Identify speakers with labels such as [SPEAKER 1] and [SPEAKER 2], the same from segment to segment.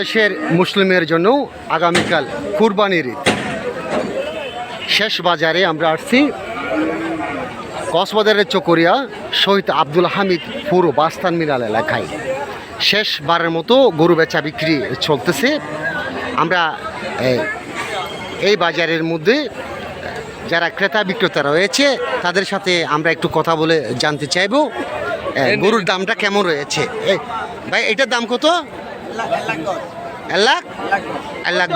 [SPEAKER 1] দেশের মুসলিমের জন্য আগামীকাল কুরবানির ঈদ। শেষ বাজারে আমরা আসছি। কক্সবাজারের চকরিয়া শহীদ আব্দুল হামিদ পুরো বাস্তান মিনাল এলাকায়। শেষবারের মতো গরু বেচা বিক্রি চলতেছে। আমরা এই বাজারের মধ্যে যারা ক্রেতা বিক্রেতা রয়েছে তাদের সাথে আমরা একটু কথা বলে জানতে চাইব। গরুর দামটা কেমন রয়েছে? ভাই এটার দাম কত?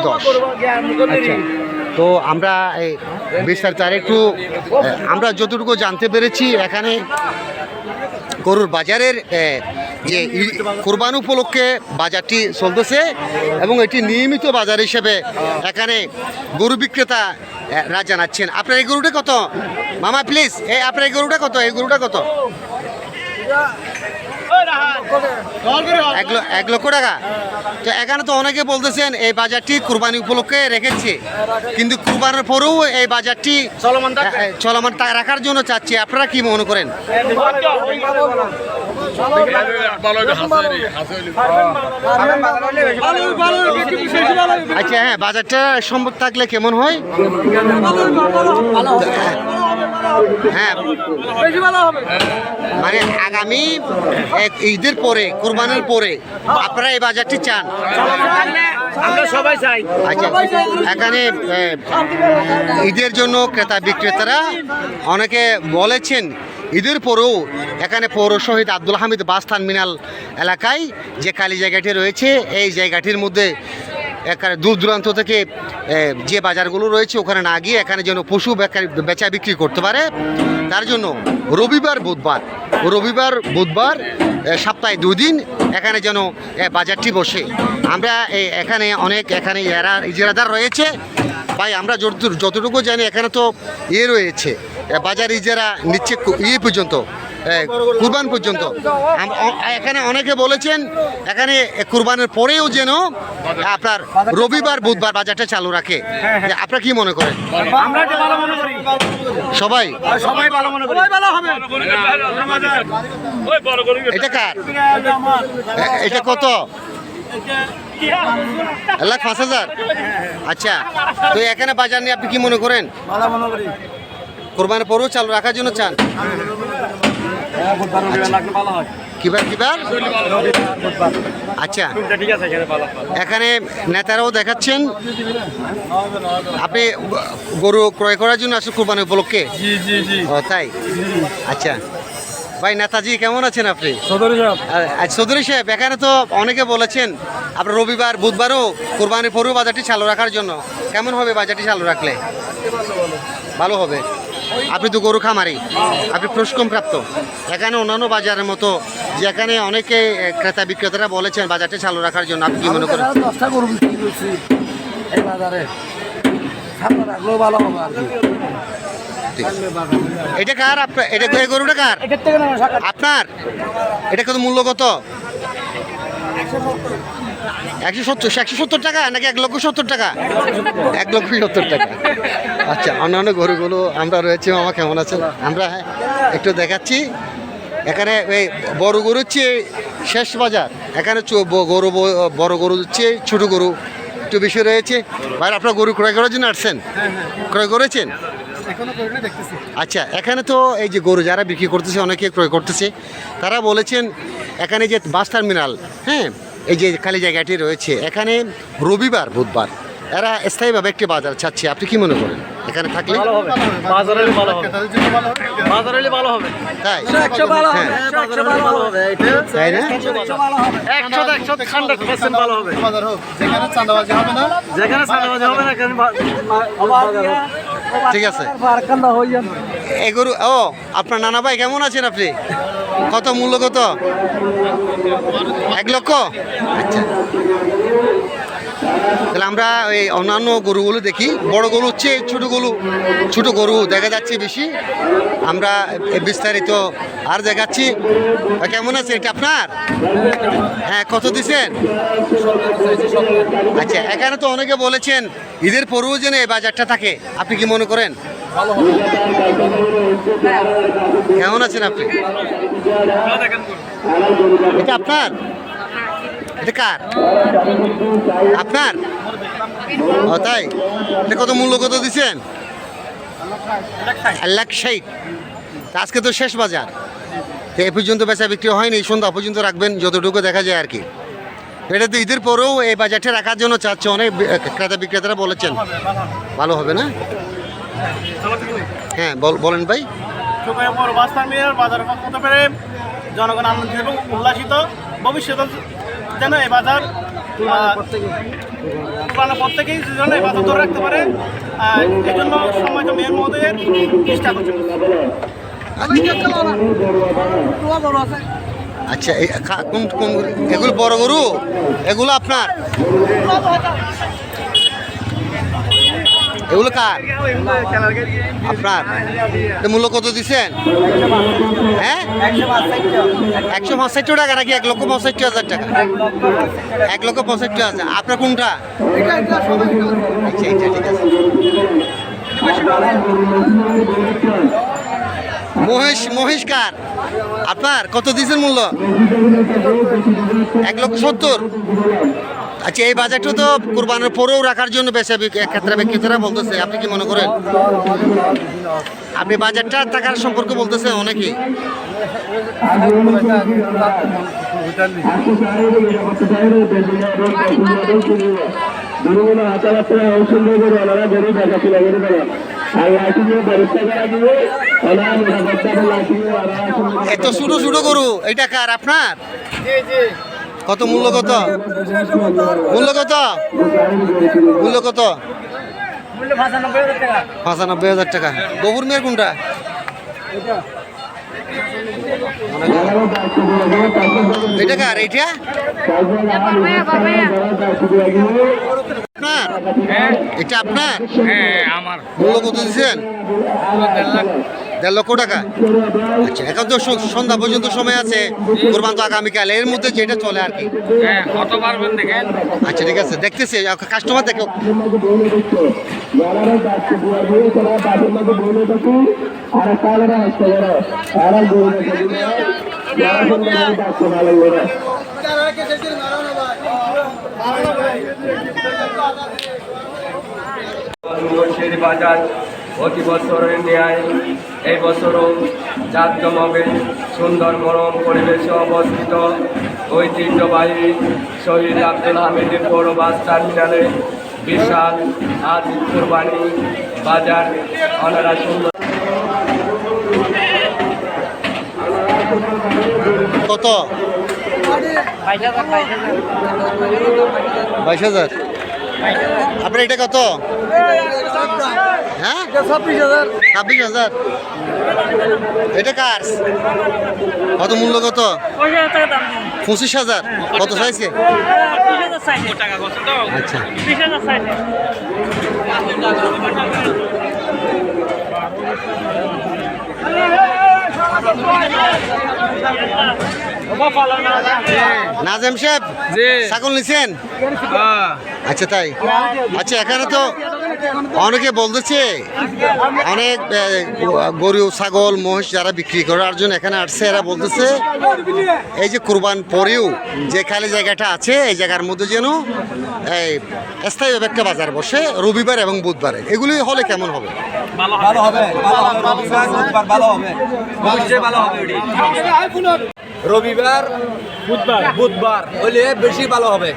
[SPEAKER 1] দশ। আচ্ছা। তো আমরা বিস্তারিত আর একটু আমরা যতটুকু জানতে পেরেছি, এখানে গরুর বাজারের যে কোরবান উপলক্ষে বাজারটি চলতেছে এবং এটি নিয়মিত বাজার হিসেবে এখানে গরু বিক্রেতা রা জানাচ্ছেন। আপনার এই গরুটা কত? মামা প্লিজ এই আপনার এই গরুটা কত? এই গরুটা কত? এক লক্ষ টাকা? তো এখানে তো অনেকে বলতেছেন এই বাজারটি কুরবানি উপলক্ষে রেখেছে। কিন্তু কুরবানের পরেও এই বাজারটি
[SPEAKER 2] চলমান
[SPEAKER 1] রাখার জন্য চাচ্ছি। আপনারা কি মনে করেন? আচ্ছা হ্যাঁ বাজারটা সম্ভব থাকলে কেমন হয়? হ্যাঁ। মানে আগামী এক ঈদের পরে কোরবানির পরে আপনারা এই বাজারটি চান?
[SPEAKER 2] আমরা সবাই চাই।
[SPEAKER 1] আচ্ছা এখানে ঈদের জন্য ক্রেতা বিক্রেতারা অনেকে বলেছেন ঈদের পরেও এখানে পৌর শহীদ আব্দুল হামিদ বাস্তান মিনাল এলাকায় যে কালী জায়গাটি রয়েছে এই জায়গাটির মধ্যে এখানে দূর দূরান্ত থেকে যে বাজারগুলো রয়েছে ওখানে না গিয়ে এখানে যেন পশু বেচা বিক্রি করতে পারে। তার জন্য রবিবার, বুধবার রবিবার, বুধবার সপ্তাহে দুই দিন এখানে যেন বাজারটি বসে। আমরা এখানে অনেক, এখানে এরা, ইজারাদার রয়েছে। ভাই, আমরা যতটুকু জানি এখানে তো ইয়ে রয়েছে। বাজার ইজারা নিচ্ছে ইয়ে পর্যন্ত। কুরবান পর্যন্ত। আম- অ- এখানে অনেকে বলেছেন এখানে কুরবানের পরেও যেন আপনার রবিবার বুধবার বাজারটা চালু রাখে। যে আপনারা কি মনে করেন?
[SPEAKER 2] আমরা এটা ভালো মনে করি।
[SPEAKER 1] সবাই?
[SPEAKER 2] সবাই ভালো মনে করি। ভালো হবে।
[SPEAKER 1] এটা কার? এটা কত? লাখ পাঁচ হাজার। আচ্ছা তো এখানে বাজার নিয়ে আপনি কি মনে করেন?
[SPEAKER 2] ভালো
[SPEAKER 1] কোরবানের পরেও চালু রাখার জন্য চান?
[SPEAKER 2] হয়
[SPEAKER 1] কিবার কিবার? আচ্ছা।
[SPEAKER 2] এখানে
[SPEAKER 1] নেতারাও দেখাচ্ছেন। আপনি গরু ক্রয় করার জন্য আসলে কোরবানি উপলক্ষে? তাই? আচ্ছা। ভাই নেতাজি কেমন আছেন আপনি?
[SPEAKER 2] চৌধুরী সাহেব।
[SPEAKER 1] আর চৌধুরী সাহেব এখানে তো অনেকে বলেছেন আপনার রবিবার বুধবারও কোরবানির পরেও বাজারটি চালু রাখার জন্য। কেমন হবে বাজারটি চালু রাখলে? ভালো হবে। আপনি তো গরু খামারি আপনি প্রশিক্ষণ প্রাপ্ত। এখানে অন্যান্য বাজারের মতো যেখানে অনেকে ক্রেতা বিক্রেতারা বলেছেন বাজারটা চালু রাখার জন্য আপনি কি মনে করেন?
[SPEAKER 3] দশটা গরু বিক্রি করছি এই বাজারে। রাখলেও ভালো হবে আর কি।
[SPEAKER 1] এটা কার আপনার এটা এই গরুটা কার? আপনার? এটা কত মূল্য কত? একশো সত্তর একশো সত্তর টাকা নাকি এক লক্ষ সত্তর টাকা? এক লক্ষ সত্তর টাকা। আচ্ছা অন্যান্য গরুগুলো আমরা রয়েছে মামা কেমন আছেন? আমরা হ্যাঁ একটু দেখাচ্ছি। এখানে এই বড় গরু হচ্ছে শেষ বাজার। এখানে গরু বড় গরু হচ্ছে ছোটো গরু একটু বেশি রয়েছে। ভাই আপনার গরু ক্রয় করার জন্য আসছেন? ক্রয় করেছেন? আচ্ছা এখানে তো এই যে গরু যারা বিক্রি করতেছে অনেকে ক্রয় করতেছে তারা বলেছেন এখানে যে বাস টার্মিনাল হ্যাঁ এই যে খালি জায়গাটি রয়েছে এখানে রবিবার বুধবার এরা স্থায়ীভাবে একটি বাজার চাচ্ছে আপনি কি মনে করেন? এখানে থাকলে?
[SPEAKER 2] ভালো হবে। বাজার হলে ভালো হবে। বাজার হলে ভালো হবে
[SPEAKER 1] তাই হ্যাঁ
[SPEAKER 3] হবে। একশো ভালো হবে।
[SPEAKER 1] তাই না?
[SPEAKER 3] একশো ভালো হবে।
[SPEAKER 2] একশো একশো হান্ড্রেড পার্সেন্ট ভালো হবে।
[SPEAKER 3] যেখানে চাঁদাবাজি হবে না।
[SPEAKER 2] যেখানে সাজাবাজি হবে না এখানে
[SPEAKER 1] ঠিক আছে। ও আপনার নানা ভাই কেমন আছেন আপনি? কত মূল্য কত? এক লক্ষ? আচ্ছা। তাহলে আমরা এই অন্যান্য গরুগুলো দেখি। বড় গরু হচ্ছে ছোটো গরু ছোটো গরু দেখা যাচ্ছে বেশি। আমরা বিস্তারিত আর দেখাচ্ছি। কেমন আছে এটা আপনার? হ্যাঁ কত দিছেন আচ্ছা এখানে তো অনেকে বলেছেন, ঈদের পরেও যেন এই বাজারটা থাকে। আপনি কি মনে করেন? কেমন আছেন আপনি? এটা আপনার? এটা কার? আপনার? ও, তাই? এটা কত মূল্য, কত দিচ্ছেন? আজকে তো শেষ বাজার। এ পর্যন্ত বেচা বিক্রি হয়নি সন্ধ্যা পর্যন্ত রাখবেন, যতটুকু দেখা যায় আর কি। এটা তো ঈদের পরেও এই বাজারটা রাখার জন্য চাচ্ছে অনেক ক্রেতা বিক্রেতারা বলেছেন। ভালো হবে না? হ্যাঁ বল- বলেন ভাই।
[SPEAKER 2] চোখে বড় বাস্তান মিয়ার বাজার করতে পেরে জনগণ আনন্দিত এবং উল্লাসিত। ভবিষ্যতে যেন এই বাজার পুরানো প্রত্যেকেই যেন এই বাজার ধরে রাখতে পারে। এই জন্য সময় মেয়ের মধ্যে চেষ্টা করছে।
[SPEAKER 1] আচ্ছা কোন কোন এগুলো বড় গরু? এগুলো আপনার? এগুলো কার আপনার মূল্য কত দিচ্ছেন হ্যাঁ? একশো পঁয়ষট্টি টাকা নাকি এক লক্ষ পঁয়ষট্টি হাজার টাকা? এক লক্ষ পঁয়ষট্টি হাজার। আপনার কোনটা? আচ্ছা আচ্ছা ঠিক আছে মহেশ মহেশ কার? আপনার কত দিয়েছেন মূল্য? এক লক্ষ সত্তর? আচ্ছা এই বাজারটা তো কোরবানের পরেও রাখার জন্য বিক- ক্ষেত্রে বিক্রেতারা বলতেছে। আপনি কি মনে করেন? আপনি বাজারটা টাকার সম্পর্কে বলতেছে
[SPEAKER 4] ওনারা
[SPEAKER 1] এত ছোটো ছোটো গরু, এটা কার আপনার? কত মূল্য কত? মূল্য কত? মূল্য কত? পঁচানব্বই হাজার টাকা। গবুর মেয়ের কোনটা? এটা কার? এইটা? আপনার? এটা আপনার?
[SPEAKER 5] হ্যাঁ আমার।
[SPEAKER 1] মূল্য কত দিচ্ছেন দেড় লক্ষ টাকা। আচ্ছা এখন তো সন্ধ্যা পর্যন্ত সময় আছে। কোরবান তো আগামীকাল। এর মধ্যে যেটা চলে আর কি।
[SPEAKER 5] হ্যাঁ
[SPEAKER 1] আচ্ছা ঠিক আছে। দেখতেছি কাস্টমার দেখো।
[SPEAKER 6] বাজার প্রতি বছরের ন্যায় এই বছরও জাঁকজমকে সুন্দর মনোরম পরিবেশে অবস্থিত ঐতিহ্যবাহী শহীদ আব্দুল হামিদের বড় বাস টার্মিনালে বিশাল আজ কুরবানি বাজার ওনারা সুন্দর।
[SPEAKER 1] কত? বাইশ হাজার। আপনার এটা কত? হ্যাঁ ছাব্বিশ হাজার। এটা কার? কত মূল্য কত? পঁচিশ হাজার। কত চাইছে? আচ্ছা। নাজেম সাহেব ছাগল নিছেন? আচ্ছা তাই। আচ্ছা এখানে তো অনেকে বলতেছে, অনেক গরু, ছাগল, মহিষ যারা বিক্রি করার জন্য এখানে আসছে, এরা বলতেছে, এই যে কোরবান পরেও যে খালি জায়গাটা আছে, এই জায়গার মধ্যে যেন, এই স্থায়ীভাবে একটা বাজার বসে, রবিবার এবং বুধবারে। এগুলি হলে কেমন হবে?
[SPEAKER 3] হবে রবিবার, বুধবার বুধবার হইলে বেশি ভালো হবে।